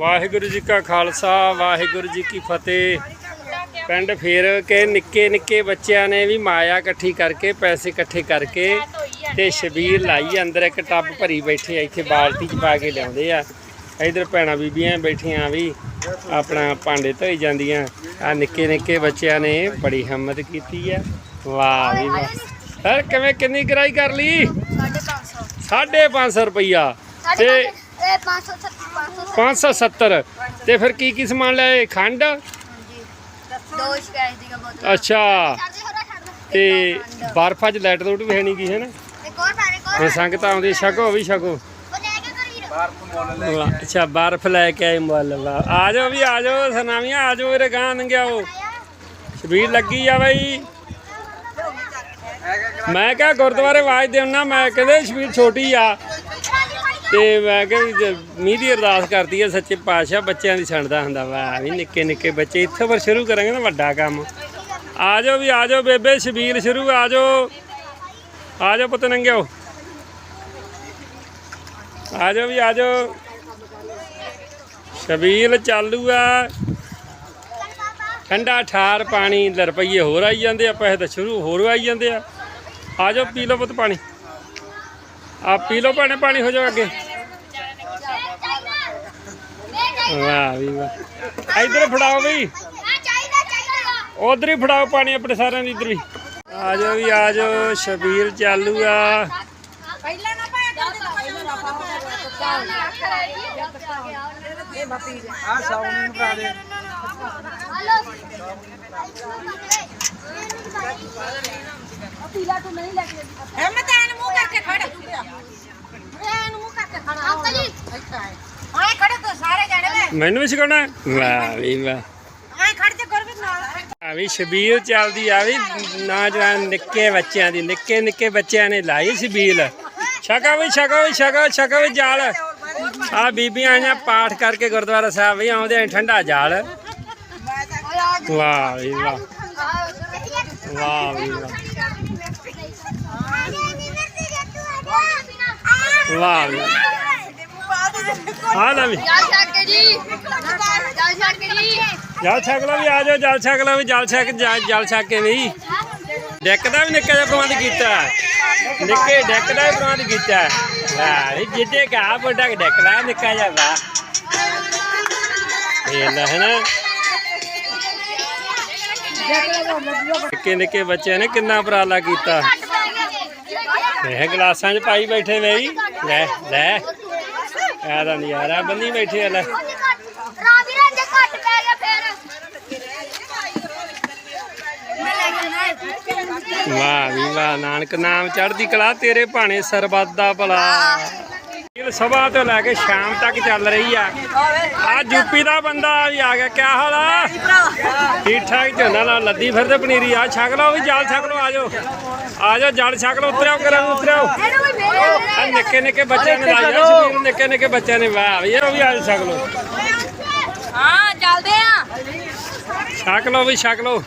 ਵਾਹਿਗੁਰੂ ਜੀ ਕਾ ਖਾਲਸਾ ਵਾਹਿਗੁਰੂ ਜੀ ਕੀ ਫਤਿਹ। ਪਿੰਡ ਫੇਰ ਕੇ ਨਿੱਕੇ ਨਿੱਕੇ ਬੱਚਿਆਂ ਨੇ ਵੀ ਮਾਇਆ ਇਕੱਠੀ ਕਰਕੇ ਪੈਸੇ ਇਕੱਠੇ ਕਰਕੇ ਤੇ ਸ਼ਬੀਰ ਲਾਈ ਅੰਦਰ ਇੱਕ ਟੱਬ ਭਰੀ ਬੈਠੇ ਆ ਇੱਥੇ ਬਾਲਟੀ 'ਚ ਪਾ ਕੇ ਲਿਆਉਂਦੇ ਆ। ਇਧਰ ਭੈਣਾਂ ਬੀਬੀਆਂ ਬੈਠੀਆਂ ਵੀ ਆਪਣਾ ਭਾਂਡੇ ਧੋਈ ਜਾਂਦੀਆਂ। ਆ ਨਿੱਕੇ ਨਿੱਕੇ ਬੱਚਿਆਂ ਨੇ ਬੜੀ ਹਿੰਮਤ ਕੀਤੀ ਆ। ਵਾਹ ਵੀ ਵਾਹ। ਸਰ ਕਿਵੇਂ ਕਿੰਨੀ ਕਰਾਈ ਕਰ ਲਈ? 550 550 ਰੁਪਈਆ। ਤੇ ਇਹ 570 570 570 ਤੇ ਫਿਰ ਕੀ ਕੀ ਸਮਾਨ ਲਿਆਏ? ਖੰਡ? ਦੋ ਸ਼ਿਕਾਇਤ ਦੀ ਬੋਤਲ ਅੱਛਾ। ਤੇ ਬਰਫ ਅੱਜ ਲਾਈਟ ਰੂਟ ਵੀ ਹੈ ਨਹੀਂ ਕੀ ਹੈ ਨਾ? ਪਾ ਇੱਕ ਹੁਣ ਹੋਰ ਸੰਗਤ ਆਉਂਦੀ ਛਕੋ ਵੀ ਛਕੋ। ਉਹ ਲੈ ਕੇ ਕਰੀਰ ਵਾਹ, ਅੱਛਾ ਬਰਫ ਲੈ ਕੇ ਆਏ ਮੁੱਲ ਆ ਜਾਓ ਵੀ ਆ ਜਾਓ ਸਨਾਮੀਆਂ ਆ ਜਾਓ ਇਹਦੇ ਗਾਂ ਨੰਗਿਆਓ ਸ਼ਬੀਰ ਲੱਗੀ ਆ ਬਈ। ਮੈਂ ਕਿਹਾ ਗੁਰਦੁਆਰੇ ਆਵਾਜ਼ ਦੇਉਣਾ ਮੈਂ ਕਹਿੰਦੇ ਸ਼ਬੀਰ ਛੋਟੀ ਆ। ਤੇ ਮੈਂ ਕਿਹਾ ਵੀ ਜੇ ਮੀਂਹ ਦੀ ਅਰਦਾਸ ਕਰਦੀ ਆ, ਸੱਚੇ ਪਾਤਸ਼ਾਹ ਬੱਚਿਆਂ ਦੀ ਸੁਣਦਾ ਹੁੰਦਾ ਵਾਹ ਵੀ ਨਿੱਕੇ ਨਿੱਕੇ ਬੱਚੇ ਇੱਥੋਂ ਪਰ ਸ਼ੁਰੂ ਕਰਾਂਗੇ ਨਾ ਵੱਡਾ ਕੰਮ। ਆ ਜਾਓ ਵੀ, ਆ ਜਾਓ ਬੇਬੇ, ਸ਼ਬੀਰ ਸ਼ੁਰੂ, ਆ ਜਾਓ। ਆ ਜਾਓ ਪੁੱਤ ਨੰਗਿਓ। ਆ ਜਾਓ ਵੀ, ਆ ਜਾਓ। ਸ਼ਬੀਲ ਚਾਲੂ ਆ। ਠੰਡਾ ਠਾਰ ਪਾਣੀ ਰੁਪਈਏ ਹੋਰ ਆਈ ਜਾਂਦੇ ਆ, ਪੈਸੇ ਤਾਂ ਸ਼ੁਰੂ ਹੋਰ ਆਈ ਜਾਂਦੇ ਆ। ਆ ਜਾਓ, ਪੀ ਲਓ ਪੁੱਤ ਪਾਣੀ। ਆ ਪੀ ਲਓ ਭੈਣੇ, ਪਾਣੀ ਹੋ ਜਾਓ ਅੱਗੇ। ਵਾਹ ਵੀ ਵਾਹ। ਇਧਰ ਫੜਾਓ ਵੀ। ਚਾਹੀਦਾ ਚਾਹੀਦਾ ਉਧਰ ਹੀ ਫੜਾਓ ਪਾਣੀ ਆਪਣੇ ਸਾਰਿਆਂ ਦੀ ਇਧਰ ਵੀ। ਆ ਜਾਓ ਵੀ, ਆ ਜਾਓ, ਸ਼ਬੀਲ ਚਾਲੂ ਆ। ਪਹਿਲਾਂ ਨਾ ਆ ਸਾਉਣ ਨੂੰ ਪਾ ਦੇ ਪੀਲਾ ਤੂੰ ਨਹੀਂ ਲੈ ਕੇ ਹਿੰਮਤ ਐਨ ਮੂੰਹ ਕਰਕੇ ਖੜ ਐਨ ਮੂੰਹ ਕਰਕੇ ਖੜਾ ਅੰਕਲ ਜੀ ਆਏ ਖੜੇ ਤੂੰ ਸਾਰੇ ਜਾਣੇ ਵੇ ਮੈਨੂੰ ਵੀ ਸਿਖਾਉਣਾ ਵਾਹ ਵੀ ਵਾਹ। ਆਏ ਖੜ ਜਾ ਗੁਰਬੀਰ ਨਾਲ ਆ ਵੀ ਸ਼ਬੀਲ ਚੱਲਦੀ ਆ ਵੀ ਨੌਜਵਾਨ ਨਿੱਕੇ ਬੱਚਿਆਂ ਦੀ ਨਿੱਕੇ ਨਿੱਕੇ ਬੱਚਿਆਂ ਨੇ ਲਾਈ ਸ਼ਬੀਲ। ਛਕਾ ਵੀ ਛਕਾ ਵੀ ਛਕਾ ਛਕਾ ਵੀ ਜਾਲ। ਆ ਬੀਬੀਆਂ ਆਈਆਂ ਪਾਠ ਕਰਕੇ ਗੁਰਦੁਆਰਾ ਸਾਹਿਬ ਵੀ ਆਉਂਦੇ ਆ ਠੰਡਾ ਜਾਲ। ਵਾਹ ਵੀ ਵਾਹ। ਵਾਹ ਵੀ ਵਾਹ। ਵਾਹ ਵੀ ਲੈ ਵੀ। ਚੱਲ ਛੱਡ ਕੇ ਜੀ। ਚੱਲ ਛੱਡ ਕੇ ਜੀ। ਜਲ ਛਕ ਲਓ ਵੀ ਆ ਜਾਓ ਜਲ ਛਕ ਲਓ ਵੀ ਜਲ ਛਕ ਜਲ ਛਕ ਕੇ ਵੀ। ਡੈਕ ਦਾ ਵੀ ਨਿੱਕਾ ਜਿਹਾ ਪ੍ਰਬੰਧ ਕੀਤਾ। ਨਿੱਕੇ ਡੈਕ ਦਾ ਵੀ ਪ੍ਰਬੰਧ ਕੀਤਾ। ਇਹ ਜਿੱਦੇ ਕਾ ਵੱਡਾ ਡੈਕ ਦਾ ਨਿੱਕਾ ਜਿਹਾ ਵਾ। ਇਹ ਲੈ ਹੈ ਨਾ ਨਿੱਕੇ ਨਿੱਕੇ ਬੱਚਿਆਂ ਨੇ ਕਿੰਨਾ ਉਪਰਾਲਾ ਕੀਤਾ। ਇਹ ਗਲਾਸਾਂ 'ਚ ਪਾਈ ਬੈਠੇ ਨੇ ਜੀ। ਲੈ ਲੈ। ਆ ਦਾ ਨਜ਼ਾਰਾ ਬੰਨੀ ਬੈਠੇ ਆ ਲੈ। ਰਾਵੀ ਰਾਜ ਘੱਟ ਪੈ ਗਿਆ ਫੇਰ। ਵਾਹ ਵੀ ਵਾਹ ਨਾਨਕ ਨਾਮ ਚੜ੍ਹਦੀ ਕਲਾ ਤੇਰੇ ਭਾਣੇ ਸਰਬੱਤ ਦਾ ਭਲਾ। ਇਹ ਸਭਾ ਤੋਂ ਲੈ ਕੇ ਸ਼ਾਮ ਤੱਕ ਚੱਲ ਰਹੀ ਆ। ਆ ਯੂਪੀ ਦਾ ਬੰਦਾ ਵੀ ਆ ਗਿਆ ਕਿਆ ਹਾਲ ਆ? ਠੀਕ ਠਾਕ ਝੋਨਾ ਨਾਲ ਲੱਦੀ ਫਿਰਦੇ ਪਨੀਰੀ ਆ ਛਕ ਲਓ ਵੀ ਜਲ ਛਕ ਲਓ ਆ ਜਾਓ। ਆ ਜਾਓ ਜਲ ਛਕ ਲਓ ਉਤਰਿਓ ਕਰਾਂ ਉਤਰਿਓ। ਆ ਨਿੱਕੇ ਨਿੱਕੇ ਬੱਚੇ ਨੇ ਲਾਇਆ ਸ਼ਬੀਰ ਨਿੱਕੇ ਨਿੱਕੇ ਬੱਚਿਆਂ ਨੇ ਵਾਹ ਵੀ ਇਹ ਵੀ ਆ ਛਕ ਲਓ। ਹਾਂ ਚੱਲਦੇ ਆ। ਛਕ ਲਓ ਵੀ ਛਕ ਲਓ।